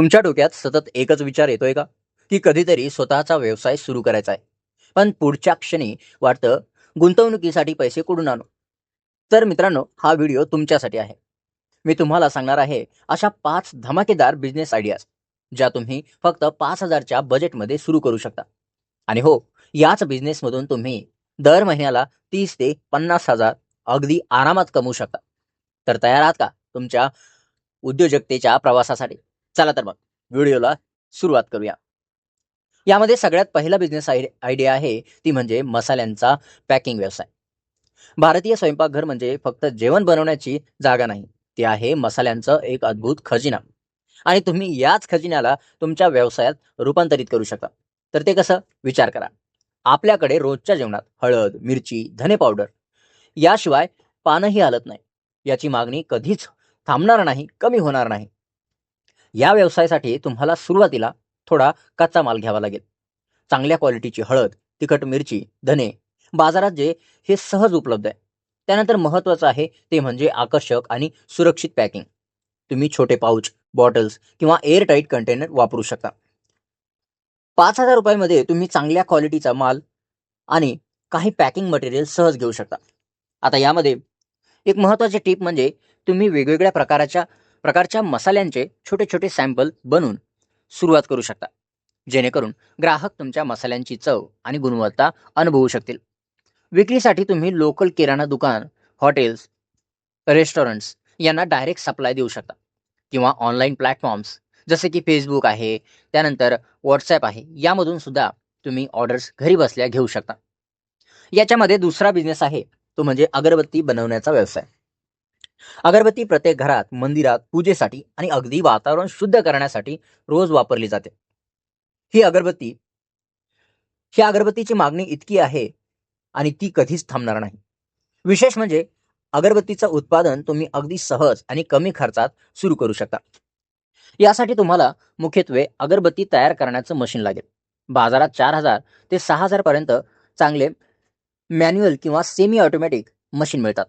तुमच्या डोक्यात सतत एकच विचार येतोय का? की कधीतरी स्वतःचा व्यवसाय सुरू करायचा आहे. पण पुढच्या क्षणी वाटतं गुंतवणुकीसाठी पैसे कुठून आणू? तर मित्रांनो हा व्हिडिओ तुमच्यासाठी आहे. मी तुम्हाला सांगणार आहे अशा पाच धमाकेदार बिझनेस आयडियाज ज्या तुम्ही फक्त पाच हजारच्या बजेटमध्ये सुरू करू शकता. आणि हो याच बिझनेसमधून तुम्ही दर महिन्याला तीस ते पन्नास हजार अगदी आरामात कमवू शकता. तर तयार आहात का तुमच्या उद्योजकतेच्या प्रवासासाठी? चला तर मग व्हिडिओला सुरुवात करूया. यामध्ये सगळ्यात पहिला बिझनेस आयडिया आहे ती म्हणजे मसाल्यांचा पॅकिंग व्यवसाय. भारतीय स्वयंपाकघर म्हणजे फक्त जेवण बनवण्याची जागा नाही ती आहे मसाल्यांचं एक अद्भुत खजिना. आणि तुम्ही याच खजिन्याला तुमच्या व्यवसायात रूपांतरित करू शकता. तर ते कसं? विचार करा. आपल्याकडे रोजच्या जेवणात हळद मिरची धने पावडर याशिवाय पानही हलत नाही. याची मागणी कधीच थांबणार नाही कमी होणार नाही. या व्यवसायासाठी तुम्हाला सुरुवातीला थोडा कच्चा माल घ्यावा लागेल. चांगल्या क्वालिटीची हळद तिखट मिरची धने बाजारात जे हे सहज उपलब्ध आहे. त्यानंतर महत्त्वाचं आहे ते म्हणजे आकर्षक आणि सुरक्षित पॅकिंग तुम्ही छोटे पाऊच बॉटल्स किंवा एअरटाईट कंटेनर वापरू शकता. पाच हजार रुपयामध्ये तुम्ही चांगल्या क्वालिटीचा माल आणि काही पॅकिंग मटेरियल सहज घेऊ शकता. आता यामध्ये एक महत्त्वाची टीप म्हणजे तुम्ही वेगवेगळ्या प्रकाराच्या प्रकारच्या मसाल्यांचे छोटे छोटे सॅम्पल बनवून सुरुवात करू शकता. जेणेकरून ग्राहक तुमच्या मसाल्यांची चव आणि गुणवत्ता अनुभवू शकतील. विक्रीसाठी तुम्ही लोकल किराणा दुकान हॉटेल्स रेस्टॉरंट्स यांना डायरेक्ट सप्लाय देऊ शकता. किंवा ऑनलाईन प्लॅटफॉर्म्स जसे की फेसबुक आहे त्यानंतर व्हॉट्सॲप आहे यामधून सुद्धा तुम्ही ऑर्डर्स घरी बसल्या घेऊ शकता. याच्यामध्ये दुसरा बिझनेस आहे तो म्हणजे अगरबत्ती बनवण्याचा व्यवसाय. अगरबत्ती प्रत्येक घरात मंदिरात पूजेसाठी आणि अगदी वातावरण शुद्ध करण्यासाठी रोज वापरली जाते. ही अगरबत्ती ही अगरबत्तीची मागणी इतकी आहे आणि ती कधीच थांबणार नाही. विशेष म्हणजे अगरबत्तीचं उत्पादन तुम्ही अगदी सहज आणि कमी खर्चात सुरू करू शकता. यासाठी तुम्हाला मुख्यत्वे अगरबत्ती तयार करण्याचं मशीन लागेल. बाजारात चार हजार ते सहा हजार पर्यंत चांगले मॅन्युअल किंवा सेमी ऑटोमॅटिक मशीन मिळतात.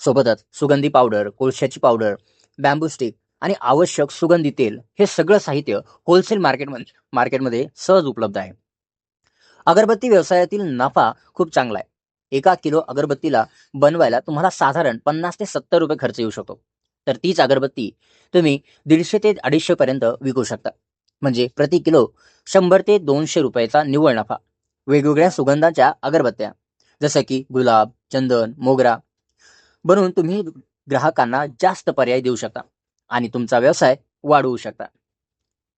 सोबतच सुगंधी पावडर कोळशाची पावडर बॅम्बू स्टिक आणि आवश्यक सुगंधी तेल हे सगळं साहित्य होलसेल मार्केटमध्ये मार्केटमध्ये सहज उपलब्ध आहे. अगरबत्ती व्यवसायातील नफा खूप चांगला आहे. एका किलो अगरबत्तीला बनवायला तुम्हाला साधारण पन्नास ते सत्तर रुपये खर्च येऊ शकतो. तर तीच अगरबत्ती तुम्ही दीडशे ते अडीचशे पर्यंत विकू शकता. म्हणजे प्रति किलो शंभर ते दोनशे रुपयाचा निव्वळ नफा. वेगवेगळ्या सुगंधाच्या अगरबत्त्या जसं की गुलाब चंदन मोगरा बनवून तुम्ही ग्राहकांना जास्त पर्याय देऊ शकता आणि तुमचा व्यवसाय वाढवू शकता.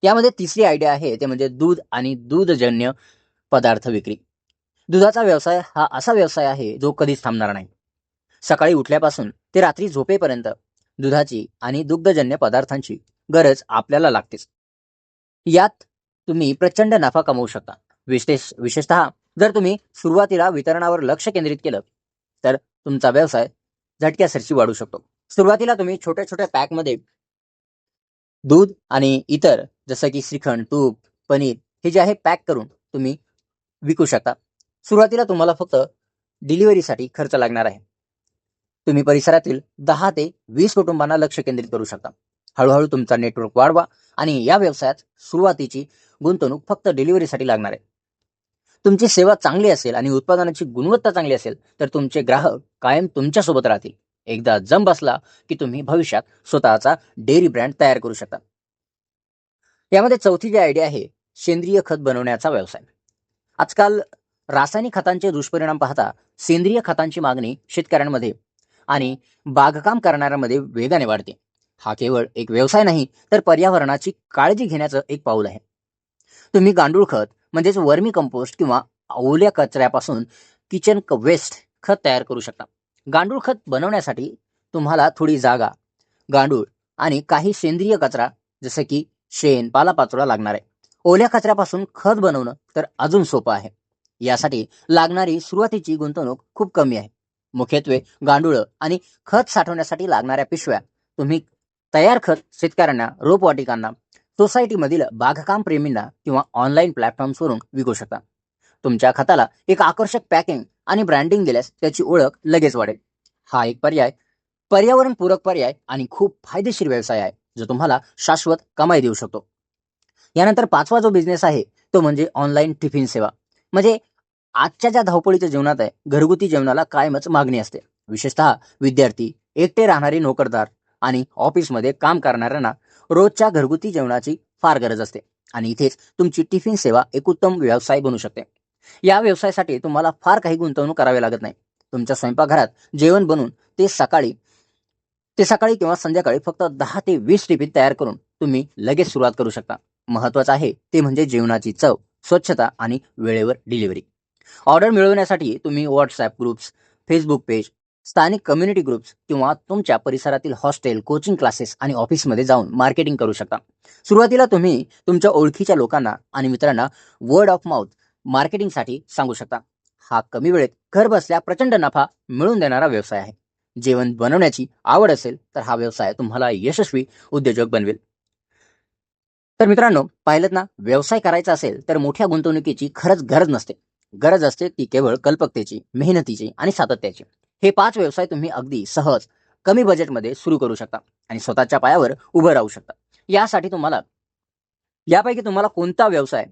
यामध्ये तिसरी आयडिया आहे ते म्हणजे दूध आणि दूधजन्य पदार्थ विक्री. दुधाचा व्यवसाय हा असा व्यवसाय आहे जो कधीच थांबणार नाही. सकाळी उठल्यापासून ते रात्री झोपेपर्यंत दुधाची आणि दुग्धजन्य पदार्थांची गरज आपल्याला लागतेच. यात तुम्ही प्रचंड नफा कमवू शकता. विशेष विशेषतः जर तुम्ही सुरुवातीला वितरणावर लक्ष केंद्रित केलं तर तुमचा व्यवसाय झटक्या सरशी वाढू शकतो. सुरुवातीला तुम्ही छोट्या छोट्या पॅकमध्ये दूध आणि इतर जसं की श्रीखंड तूप पनीर हे जे आहे पॅक करून तुम्ही विकू शकता. सुरुवातीला तुम्हाला फक्त डिलिव्हरीसाठी खर्च लागणार आहे. तुम्ही परिसरातील दहा ते वीस कुटुंबांना लक्ष केंद्रित करू शकता. हळूहळू तुमचा नेटवर्क वाढवा आणि या व्यवसायात सुरुवातीची गुंतवणूक फक्त डिलिव्हरीसाठी लागणार आहे. तुमची सेवा चांगली असेल आणि उत्पादनाची गुणवत्ता चांगली असेल तर तुमचे ग्राहक कायम तुमच्यासोबत राहतील. एकदा जम बसला की तुम्ही भविष्यात स्वतःचा डेअरी ब्रँड तयार करू शकता. यामध्ये चौथी जी आयडिया आहे सेंद्रिय खत बनवण्याचा व्यवसाय. आजकाल रासायनिक खतांचे दुष्परिणाम पाहता सेंद्रिय खतांची मागणी शेतकऱ्यांमध्ये आणि बागकाम करणाऱ्यांमध्ये वेगाने वाढते. हा केवळ एक व्यवसाय नाही तर पर्यावरणाची काळजी घेण्याचं एक पाऊल आहे. तुम्ही गांडूळ खत म्हणजेच वर्मी कंपोस्ट किंवा ओल्या कचऱ्यापासून किचन वेस्ट खत तयार करू शकता. गांडूळ खत बनवण्यासाठी तुम्हाला थोडी जागा गांडूळ आणि काही सेंद्रिय कचरा जसं की शेण पालापाचोळा लागणार आहे. ओल्या कचऱ्यापासून खत बनवणं तर अजून सोपं आहे. यासाठी लागणारी सुरुवातीची गुंतवणूक खूप कमी आहे. मुख्यत्वे गांडूळ आणि खत साठवण्यासाठी लागणाऱ्या पिशव्या. तुम्ही तयार खत शेतकऱ्यांना रोपवाटिकांना सोसायटीमधील बागकाम प्रेमींना किंवा ऑनलाईन प्लॅटफॉर्म्सवरून विकू शकता. तुमच्या खताला एक आकर्षक पॅकिंग आणि ब्रँडिंग दिल्यास त्याची ओळख लगेच वाढेल. हा एक पर्याय पर्यावरणपूरक पर्याय आणि खूप फायदेशीर व्यवसाय आहे जो तुम्हाला शाश्वत कमाई देऊ शकतो. यानंतर पाचवा जो बिझनेस आहे तो म्हणजे ऑनलाईन टिफिन सेवा. म्हणजे आजच्या ज्या धावपळीच्या जीवनात आहे घरगुती जेवणाला कायमच मागणी असते. विशेषतः विद्यार्थी एकटे राहणारे नोकरदार आणि ऑफिसमध्ये काम करणाऱ्यांना रोजच्या घरगुती जेवणाची फार गरज असते. आणि इथेच तुमची टिफिन सेवा एक उत्तम व्यवसाय बनू शकते. या व्यवसायासाठी तुम्हाला फार काही गुंतवणूक करावी लागत नाही. तुमच्या स्वयंपाकघरात जेवण बनवून ते सकाळी ते सकाळी किंवा संध्याकाळी फक्त दहा ते वीस टिफिन तयार करून तुम्ही लगेच सुरुवात करू शकता. महत्वाचं आहे ते म्हणजे जेवणाची चव स्वच्छता आणि वेळेवर डिलिव्हरी. ऑर्डर मिळवण्यासाठी तुम्ही व्हॉट्सॲप ग्रुप्स फेसबुक पेज स्थानिक कम्युनिटी ग्रुप्स किंवा तुमच्या परिसरातील हॉस्टेल कोचिंग क्लासेस आणि ऑफिसमध्ये जाऊन मार्केटिंग करू शकता. सुरुवातीला तुम्ही तुमच्या ओळखीच्या लोकांना आणि मित्रांना वर्ड ऑफ माउथ मार्केटिंगसाठी सांगू शकता. हा कमी वेळेत घर बसल्या प्रचंड नफा मिळवून देणारा व्यवसाय आहे. जेवण बनवण्याची आवड असेल तर हा व्यवसाय तुम्हाला यशस्वी उद्योजक बनवेल. तर मित्रांनो पाहिलं ना व्यवसाय करायचा असेल तर मोठ्या गुंतवणुकीची खरंच गरज नसते. गरज असते ती केवळ कल्पकतेची मेहनतीची आणि सातत्याची. हे पाच व्यवसाय तुम्ही अगदी सहज कमी बजेटमध्ये सुरू करू शकता आणि स्वतःच्या पायावर उभं राहू शकता. यासाठी तुम्हाला यापैकी तुम्हाला कोणता व्यवसाय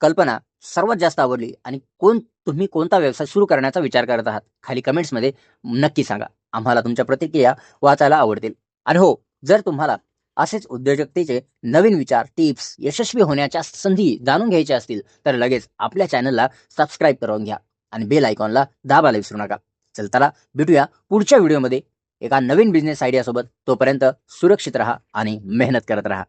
कल्पना सर्वात जास्त आवडली आणि कोण तुम्ही कोणता व्यवसाय सुरू करण्याचा विचार करत आहात? खाली कमेंट्समध्ये नक्की सांगा. आम्हाला तुमच्या प्रतिक्रिया वाचायला आवडतील. आणि हो जर तुम्हाला असेच उद्योजकतेचे नवीन विचार टिप्स यशस्वी होण्याच्या संधी जाणून घ्यायच्या असतील तर लगेच आपल्या चॅनलला सबस्क्राईब करून घ्या आणि बेल आयकॉनला दाबायला विसरू नका. चल चला भेटूया पुढच्या व्हिडिओमध्ये. एका नवीन बिझनेस आयडियासोबत तोपर्यंत सुरक्षित राहा आणि मेहनत करत राहा.